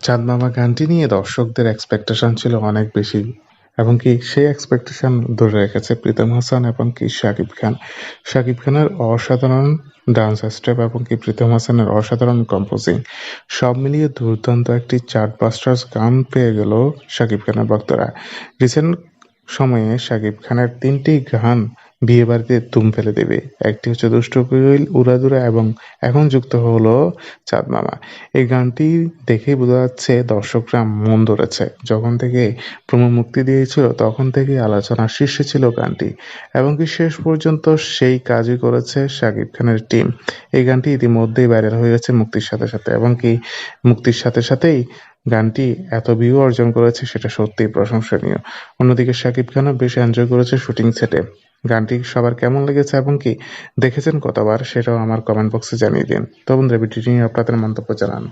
চাঁদ মামা গানটি নিয়ে দর্শকদের এক্সপেকটেশন ছিল অনেক বেশি এবং কি সেই এক্সপেকটেশন ধরে রেখেছে প্রীতম হাসান এবং কি শাকিব খান। শাকিব খানের অসাধারণ ডান্স স্টেপ এবং কি প্রীতম হাসানের অসাধারণ কম্পোজিং সব মিলিয়ে দুর্দান্ত একটি চার্ট বাস্টার্স গান পেয়ে গেল শাকিব খানের ভক্তরা। রিসেন্ট সময়ে শাকিব খানের তিনটি গান বিয়েবাড়িতে তুম ফেলে দেবে। একটি হচ্ছে দুষ্টু কোয়েল উড়াদুরা এবং এখন যুক্ত হলো চাঁদ মামা এই গানটি দেখেই বোঝা যাচ্ছে দর্শকরা মন ধরেছে। যখন থেকে প্রোমো মুক্তি দিয়েছিল, তখন থেকে আলোচনার শীর্ষে ছিল গানটি এবং কি শেষ পর্যন্ত সেই কাজই করেছে শাকিব খানের টিম। এই গানটি ইতিমধ্যেই ভাইরাল হয়ে গেছে মুক্তির সাথে সাথে। এবং কি মুক্তির সাথে সাথেই গানটি এত ভিউ অর্জন করেছে সেটা সত্যিই প্রশংসনীয়। অন্যদিকে শাকিব খানও বেশ এনজয় করেছে শুটিং সেটে। গানটি সবার কেমন লেগেছে এবং কি দেখেছেন কতবার সেটাও আমার কমেন্ট বক্সে জানিয়ে দিন। তো বন্ধুরা, ভিডিওটি নিয়ে আপনাদের মন্তব্য জানান।